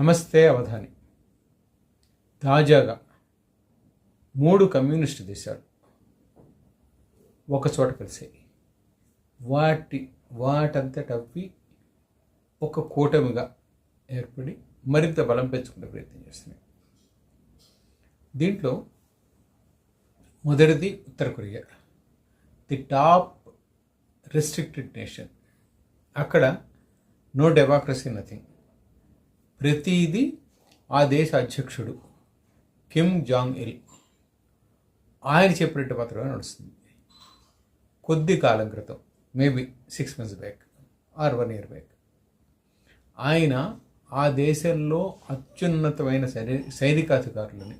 నమస్తే అవధాని. తాజాగా మూడు కమ్యూనిస్ట్ దేశాలు ఒక చోట కలిసాయి వాటి వాటంతటవి ఒక కూటమిగా ఏర్పడి మరింత బలం పెంచుకునే ప్రయత్నం చేస్తున్నాయి. దీంట్లో మొదటిది ఉత్తర Korea. The top restricted nation. అక్కడ నో డెమోక్రసీ నథింగ్. ప్రతిదీ ఆ దేశ అధ్యక్షుడు కిమ్ జాంగ్ ఇల్. ఆయన చెప్పినట్టు మాత్రమే నడుస్తుంది. కొద్ది కాలం క్రితం maybe six months back or one year back ఆయన ఆ దేశంలో అత్యున్నతమైన సైని సైనికాధికారులని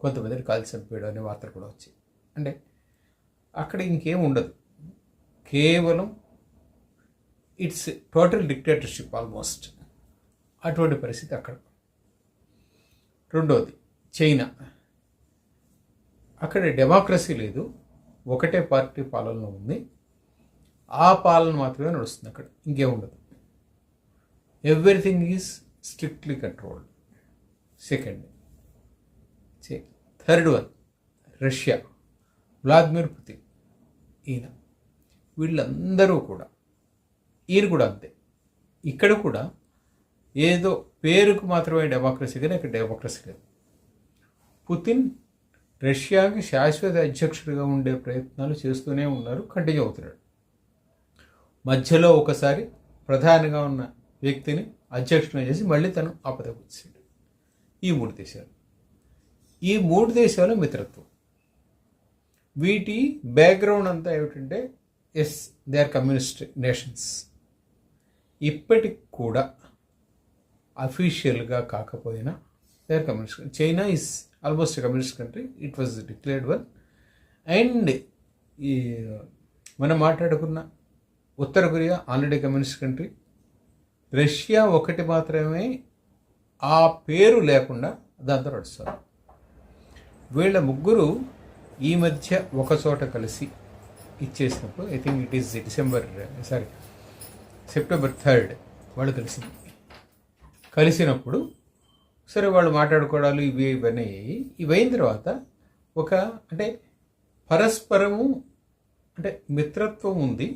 కొంతమందిని కాల్చి చంపాడు అనే వార్తలు కూడా వచ్చాయి అంటే అక్కడ ఇంకేం ఉండదు. కేవలం ఇట్స్ టోటల్ డిక్టేటర్షిప్ ఆల్మోస్ట్. అటువంటి పరిస్థితి అక్కడ. రెండవది చైనా. అక్కడ డెమోక్రసీ లేదు. ఒకటే పార్టీ పాలనలో ఉంది. ఆ పాలన మాత్రమే నడుస్తుంది అక్కడ. ఇంకేం ఉండదు. Everything is strictly controlled second third one Russia Vladimir Putin ఈయన. వీళ్ళందరూ కూడా ఈయన కూడా అంతే. ఇక్కడ కూడా ఏదో పేరుకు మాత్రమే డెమోక్రసీ కానీ ఇక్కడ డెమోక్రసీ లేదు. పుతిన్ రష్యాకి శాశ్వత అధ్యక్షుడిగా ఉండే ప్రయత్నాలు చేస్తూనే ఉన్నారు కంటిన్యూ అవుతున్నాడు. మధ్యలో ఒకసారి ప్రధానిగా ఉన్న వ్యక్తిని అధ్యక్షుడిని చేసి మళ్ళీ తను ఆపదకొచ్చాడు ఈ మూడు దేశాలు. ఈ మూడు దేశాల మిత్రత్వం. వీటి బ్యాక్గ్రౌండ్ అంతా ఏమిటంటే as they are communist nations ఇప్పటికి కూడా అఫీషియల్గా కాకపోయినా they are communist China is almost communist country it was declared one and ఈ మనం మాట్లాడుకున్న ఉత్తర Korea already communist country Russia ఒకటి మాత్రమే ఆ పేరు లేకుండా దాంతో నడుస్తారు వీళ్ళ ముగ్గురు ఈ మధ్య ఒక చోట కలిసి ఇచ్చేసినప్పుడు I think it is December sorry September third వాళ్ళు కలిసింది. కలిసినప్పుడు సరే వాళ్ళు మాట్లాడుకోవడాలు ఇవి ఇవన్నీ అయ్యాయి ఇవి అయిన తర్వాత ఒక అంటే పరస్పరము అంటే మిత్రత్వం ఉంది.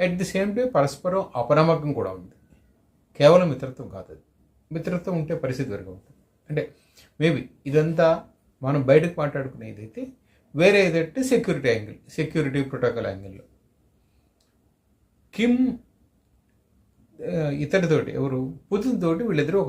అట్ ది సేమ్ టైం పరస్పరం అపనమ్మకం కూడా ఉంది. కేవలం మిత్రత్వం కాదు అది. మిత్రత్వం ఉంటే పరిస్థితి వరకు ఉంటుంది. అంటే మేబీ ఇదంతా మనం బయటకు మాట్లాడుకునేది అయితే వేరే ఏదంటే సెక్యూరిటీ యాంగిల్ సెక్యూరిటీ ప్రోటోకాల్ యాంగిల్లో కిమ్ ఆ, ఎవరు పుతిన్ తోటి వీళ్ళిద్దరూ ఒక